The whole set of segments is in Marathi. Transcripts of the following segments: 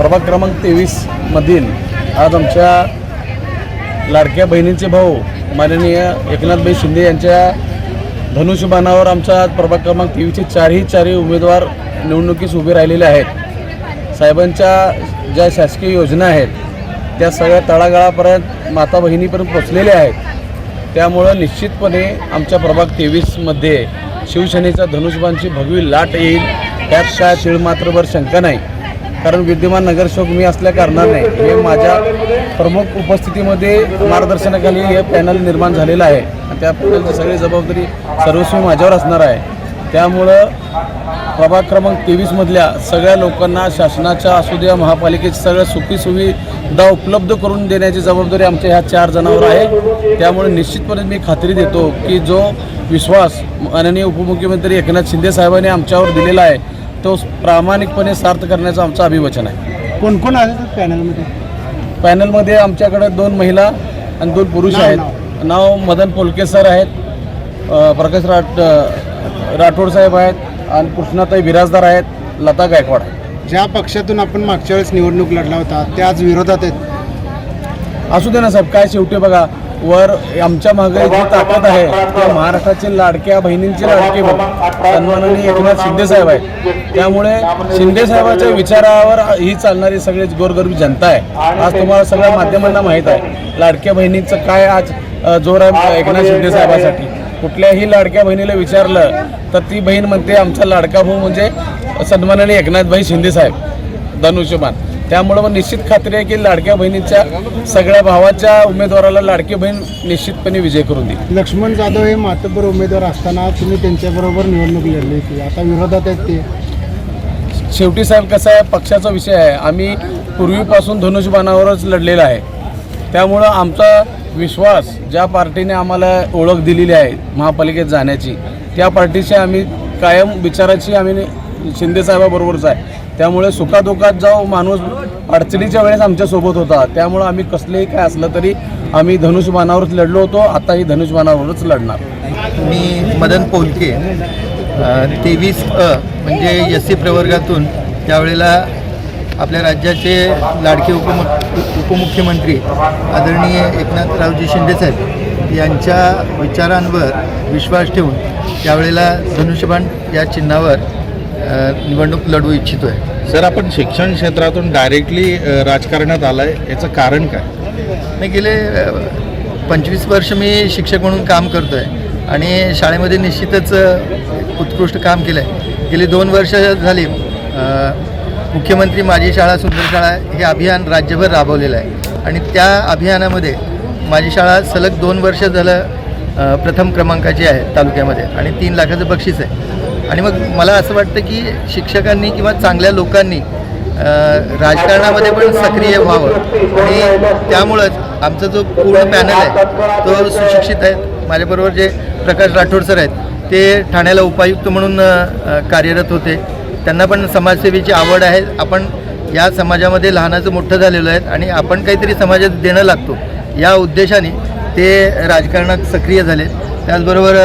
प्रभाग क्रमांक तेवीसमधील आज आमच्या लाडक्या बहिणींचे भाऊ माननीय एकनाथभाई शिंदे यांच्या धनुष्यबाणावर आमचा आज प्रभाग क्रमांक तेवीसचे चारही चारही उमेदवार निवडणुकीस उभे राहिलेले आहेत. साहेबांच्या ज्या शासकीय योजना आहेत त्या सगळ्या तळागाळापर्यंत माता बहिणीपर्यंत पोचलेल्या आहेत. त्यामुळं निश्चितपणे आमच्या प्रभाग तेवीसमध्ये शिवसेनेच्या धनुष्यबाणची भगवी लाट येईल त्यात काय तीळ मात्रभर शंका नाही. कारण विद्यमान नगरसेवक मी असल्या कारणाने हे माझ्या प्रमुख उपस्थितीमध्ये मार्गदर्शनाखाली हे पॅनल निर्माण झालेलं आहे. आणि त्या पॅनलची सगळी जबाबदारी सर्वस्वी माझ्यावर असणार आहे. त्यामुळं प्रभाग क्रमांक तेवीसमधल्या सगळ्या लोकांना शासनाच्या असू द्या महापालिकेची सगळ्या सुखी सुविधा उपलब्ध करून देण्याची जबाबदारी आमच्या ह्या चार जणांवर आहे. त्यामुळे निश्चितपणे मी खात्री देतो की जो विश्वास माननीय उपमुख्यमंत्री एकनाथ शिंदे साहेबांनी आमच्यावर दिलेला आहे तो प्रामाणिकपणे सार्थ करण्याचं आमचं अभिवचन आहे. कोण कोण आहे पॅनलमध्ये? पॅनलमध्ये आमच्याकडे दोन महिला आणि दोन पुरुष आहेत. नाव. मदन पोलके सर आहेत प्रकाश राठ राठोड साहेब आहेत आणि कृष्णाताई बिराजदार आहेत लता गायकवाड ज्या पक्षातून आपण मागच्या वेळेस निवडणूक लढला होता ते आज विरोधात आहेत. असू दे ना साहेब काय शेवटी बघा वर आमच्या मागे जी ताकद आहे त्या महाराष्ट्राचे लाडक्या बहिणींचे लाडके भाऊ सन्माननीय एकनाथ शिंदे साहेब आहेत. त्यामुळे शिंदे साहेबांच्या विचारावर ही चालणारी सगळी गोरगरबी जनता आहे. आज तुम्हाला सगळ्या माध्यमांना माहीत आहे. लाडक्या बहिणींचं काय आज जोर आहे एकनाथ शिंदे साहेबांसाठी? कुठल्याही लाडक्या बहिणीला विचारलं तर ती बहीण म्हणते आमचा लाडका भाऊ म्हणजे सन्माननीय एकनाथभाई शिंदे साहेब धनुष्यबाण त्यामुळं मग निश्चित खात्री आहे की लाडक्या बहिणीच्या सगळ्या भावाच्या उमेदवाराला लाडकी बहीण निश्चितपणे विजय करून देईल. लक्ष्मण जाधव हे मातब्बर उमेदवार असताना तुम्ही त्यांच्याबरोबर निवडणूक लढली होती. आता विरोधात आहेत ते. शेवटी साहेब कसं आहे पक्षाचा विषय आहे. आम्ही पूर्वीपासून धनुष्यबाणावरच लढलेला आहे. त्यामुळं आमचा विश्वास ज्या पार्टीने आम्हाला ओळख दिलेली आहे महापालिकेत जाण्याची त्या पार्टीशी आम्ही कायम विचाराची आम्ही शिंदेसाहेबाबरोबरच आहे. त्यामुळे सुखादुखात जाऊ माणूस अडचणीच्या वेळेस आमच्यासोबत होता. त्यामुळं आम्ही कसलेही काय असलं तरी आम्ही धनुष्यबाणावरच लढलो होतो. आताही धनुष्यबाणावरच लढणार. मी मदन पोलके तेवीस अ म्हणजे एस सी प्रवर्गातून त्यावेळेला आपल्या राज्याचे लाडके उपमु उपमुख्यमंत्री आदरणीय एकनाथरावजी शिंदेसाहेब यांच्या विचारांवर विश्वास ठेवून त्यावेळेला धनुष्यबाण या चिन्हावर निवडणूक लढवू इच्छितो आहे सर आपण शिक्षण क्षेत्रातून डायरेक्टली राजकारणात आलाय याचं कारण काय? मी गेले पंचवीस वर्ष मी शिक्षक म्हणून काम करतो आहे आणि शाळेमध्ये निश्चितच उत्कृष्ट काम केलं आहे गेली दोन वर्ष झाली मुख्यमंत्री माझी शाळा सुंदर शाळा हे अभियान राज्यभर राबवलेलं आहे. आणि त्या अभियानामध्ये माझी शाळा सलग दोन वर्ष झालं प्रथम क्रमांकाची आहे तालुक्यामध्ये आणि तीन लाखाचं बक्षीस आहे. आणि मग मला असं वाटतं की शिक्षकांनी किंवा चांगल्या लोकांनी राजकारणामध्ये पण सक्रिय व्हावं. आणि त्यामुळंच आमचा जो पूर्ण पॅनल आहे तो सुशिक्षित आहे माझ्याबरोबर जे प्रकाश राठोड सर आहेत ते ठाण्याला उपायुक्त म्हणून कार्यरत होते. त्यांना पण समाजसेवेची आवड आहे. आपण या समाजामध्ये लहानाचं मोठं झालेलं आहे आणि आपण काहीतरी समाजात देणं लागतो. या उद्देशाने ते राजकारणात सक्रिय झाले. त्याचबरोबर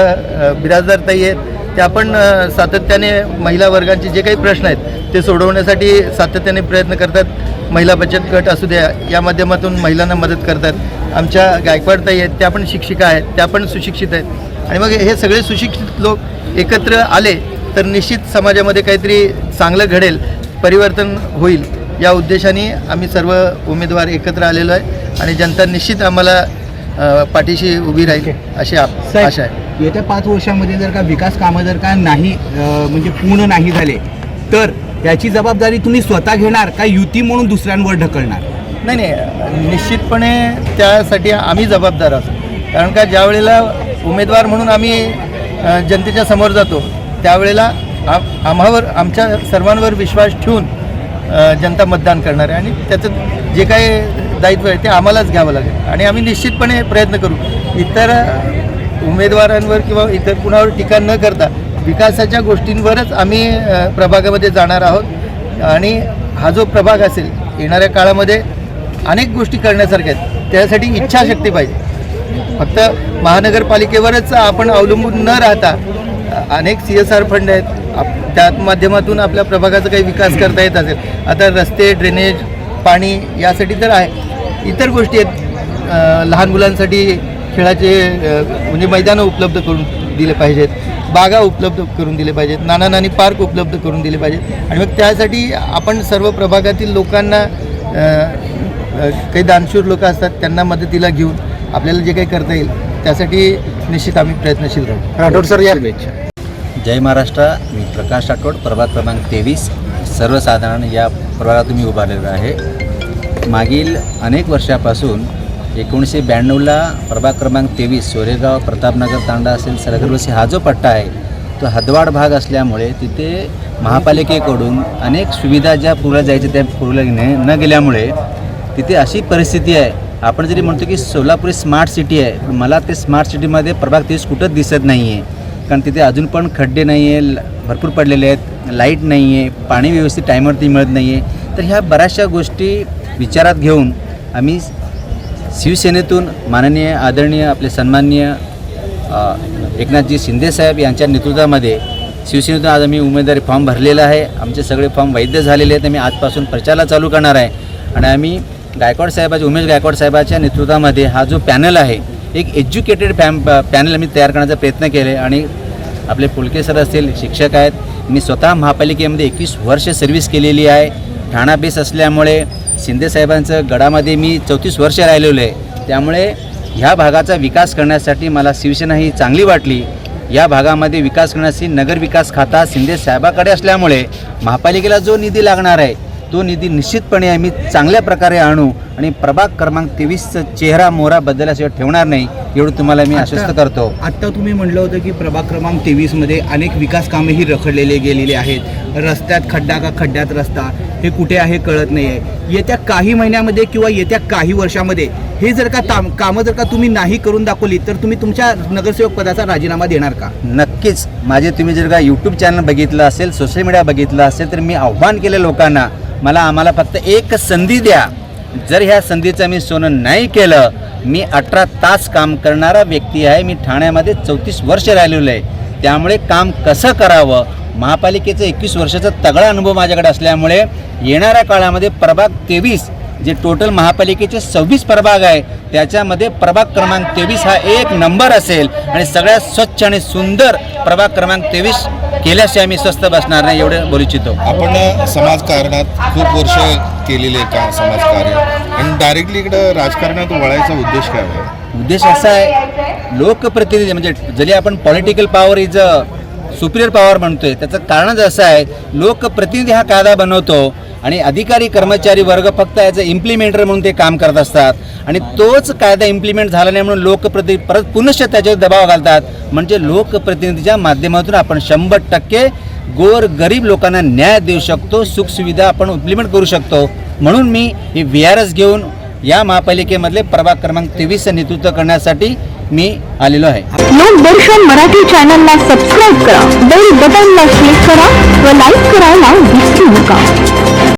बिराजदारताई आहेत. त्या पण सातत्याने महिला वर्गांचे जे काही प्रश्न आहेत ते सोडवण्यासाठी सातत्याने प्रयत्न करतात. महिला बचत गट असू द्या या माध्यमातून महिलांना मदत करतात. आमच्या गायकवाडताई आहेत त्या पण शिक्षिका आहेत त्या पण सुशिक्षित आहेत. आणि मग हे सगळे सुशिक्षित लोक एकत्र आले तर निश्चित समाजामध्ये काहीतरी चांगलं घडेल परिवर्तन होईल. या उद्देशाने आम्ही सर्व उमेदवार एकत्र आलेलो आहे आणि जनता निश्चित आम्हाला पाठीशी उभी राहील अशी आशा आहे. येत्या पाच वर्षामध्ये जर का विकास कामं जर का नाही म्हणजे पूर्ण नाही झाले तर याची जबाबदारी तुम्ही स्वतः घेणार का युती म्हणून दुसऱ्यांवर ढकलणार? नाही नाही. निश्चितपणे त्यासाठी आम्ही जबाबदार आहोत. कारण का ज्या वेळेला उमेदवार म्हणून आम्ही जनतेच्या समोर जातो. त्यावेळेला आम आम्हावर आमच्या सर्वांवर विश्वास ठेवून जनता मतदान करणार आहे. आणि त्याचं जे काही दायित्व आहे ते आम्हालाच घ्यावं लागेल. आणि आम्ही निश्चितपणे प्रयत्न करू. इतर उमेदवारांवर किंवा इतर कुणावर टीका न करता विकासाच्या गोष्टींवरच आम्ही प्रभागामध्ये जाणार आहोत. आणि हा जो प्रभाग असेल येणाऱ्या काळामध्ये अनेक गोष्टी करण्यासारख्या आहेत. त्यासाठी इच्छाशक्ती पाहिजे. फक्त महानगरपालिकेवरच आपण अवलंबून न राहता अनेक सी एस आर फंड आहेत. आप त्या माध्यमातून आपल्या प्रभागाचा काही विकास करता येत असेल. आता रस्ते ड्रेनेज पाणी यासाठी तर आहे. इतर गोष्टी आहेत. लहान मुलांसाठी खेळाचे म्हणजे मैदानं उपलब्ध करून दिले पाहिजेत. बागा उपलब्ध करून दिले पाहिजेत. नाना नानी पार्क उपलब्ध करून दिले पाहिजेत. आणि मग त्यासाठी आपण सर्व प्रभागातील लोकांना काही दानशूर लोक असतात त्यांना मदतीला घेऊन आपल्याला जे काही करता येईल त्यासाठी निश्चित आम्ही प्रयत्नशील राहू. राठोड सर या जय महाराष्ट्र. मी प्रकाश राठोड प्रभाग क्रमांक तेवीस. सर्वसाधारण या प्रभागातून मी उभारलेलो आहे. मागील अनेक वर्षापासून एकोणीसशे ब्याण्णवला प्रभाग क्रमांक तेवीस सोरेगाव प्रतापनगर तांडा असेल सरगरवसी हा जो पट्टा आहे तो हदवाड भाग असल्यामुळे तिथे महापालिकेकडून अनेक सुविधा ज्या पुरवल्या जायच्या त्या पुरवल्या ने न गेल्यामुळे तिथे अशी परिस्थिती आहे आपण जरी म्हणतो की सोलापूर स्मार्ट सिटी आहे मला ते स्मार्ट सिटीमध्ये प्रभाग तेवीस कुठंच दिसत नाही आहे कारण तिथे अजून पण खड्डे नाही आहे ल- भरपूर पडलेले आहेत लाइट नाही आहे पाणी व्यवस्थित टायमवरती मिळत नाही आहे तर ह्या बऱ्याचशा गोष्टी विचारात घेऊन आम्ही शिवसेनेतून माननीय आदरणीय आपले सन्माननीय एकनाथजी शिंदेसाहेब यांच्या नेतृत्वामध्ये शिवसेनेतून आज आम्ही उमेदवारी फॉर्म भरलेला आहे. आमचे सगळे फॉर्म वैध झालेले आहेत. आम्ही आजपासून प्रचारला चालू करणार आहे. आणि आम्ही गायकवाड साहेबाच्या उमेश गायकवाड साहेबाच्या नेतृत्वामध्ये हा जो पॅनल आहे एक एज्युकेटेड फॅम पॅनल आम्ही तयार करण्याचा प्रयत्न केले आणि आपले फुलके सर असतील शिक्षक आहेत मी स्वतः महापालिकेमध्ये एकवीस वर्ष सर्व्हिस केलेली आहे. ठाणा बेस असल्यामुळे शिंदेसाहेबांचं गडामध्ये मी चौतीस वर्ष राहिलेलो आहे. त्यामुळे ह्या भागाचा विकास करण्यासाठी मला शिवसेना ही चांगली वाटली. या भागामध्ये विकास करण्यासाठी नगर विकास खाता शिंदे साहेबाकडे असल्यामुळे महापालिकेला जो निधी लागणार आहे तो निधी निश्चितपणे आम्ही चांगल्या प्रकारे आणू आणि प्रभाग क्रमांक तेवीसचा चेहरा मोहरा बदलल्याशिवाय ठेवणार नाही एवढं तुम्हाला मी आश्वस्त करतो. आत्ता तुम्ही म्हटलं होतं की प्रभाग क्रमांक तेवीसमध्ये अनेक विकास कामेही रखडलेले गेलेले आहेत. रस्त्यात खड्डा का खड्ड्यात रस्ता हे कुठे आहे कळत नाही आहे येत्या काही महिन्यामध्ये किंवा येत्या काही वर्षामध्ये हे जर का ताम कामं जर का तुम्ही नाही करून दाखवली तर तुम्ही तुमच्या नगरसेवक पदाचा राजीनामा देणार का? नक्कीच. माझे तुम्ही जर का यूट्यूब चॅनल बघितलं असेल सोशल मीडिया बघितलं असेल तर मी आव्हान केलं लोकांना मला आम्हाला फक्त एक संधी द्या. जर ह्या संधीचं मी सोनं नाही केलं मी अठरा तास काम करणारा व्यक्ती आहे. मी ठाण्यामध्ये चौतीस वर्ष राहिलेलो आहे. त्यामुळे काम कसं करावं? महापालिकेचं एकवीस वर्षाचा तगडा अनुभव माझ्याकडे असल्यामुळे येणाऱ्या काळामध्ये प्रभाग तेवीस जे टोटल महापालिकेचे सव्वीस प्रभाग आहे त्याच्यामध्ये प्रभाग क्रमांक तेवीस हा एक नंबर असेल. आणि सगळ्यात स्वच्छ आणि सुंदर प्रभाग क्रमांक तेवीस केल्याशिवाय मी स्वस्त बसणार नाही एवढं बोलू इच्छितो. आपण समाजकारणात खूप वर्ष केलेले का समाजकार्य? आणि डायरेक्टली इकडं राजकारणात वळायचा उद्देश काय आहे? उद्देश असा आहे लोकप्रतिनिधी म्हणजे जरी आपण political power is a superior power म्हणतोय त्याचं कारणच असं आहे लोकप्रतिनिधी हा कायदा बनवतो आणि अधिकारी कर्मचारी वर्ग फक्त ॲज अ इम्प्लिमेंटर म्हणून ते काम करत असतात. आणि तोच कायदा इम्प्लिमेंट झाला नाही म्हणून लोकप्रति परत पुनश्च त्याच्यावर दबाव घालतात. म्हणजे लोकप्रतिनिधीच्या माध्यमातून आपण शंभर टक्के गोर गरीब लोकांना न्याय देऊ शकतो सुखसुविधा आपण इम्प्लिमेंट करू शकतो. म्हणून मी हे व्ही आर एस घेऊन या महापालिकेमधले प्रभाग क्रमांक तेवीसचं नेतृत्व करण्यासाठी मी आलेलो आहे. लोकदर्शन मराठी चॅनलला सबस्क्राईब करा. बेल बटनला क्लिक करा व लाईक करायला विसरू नका.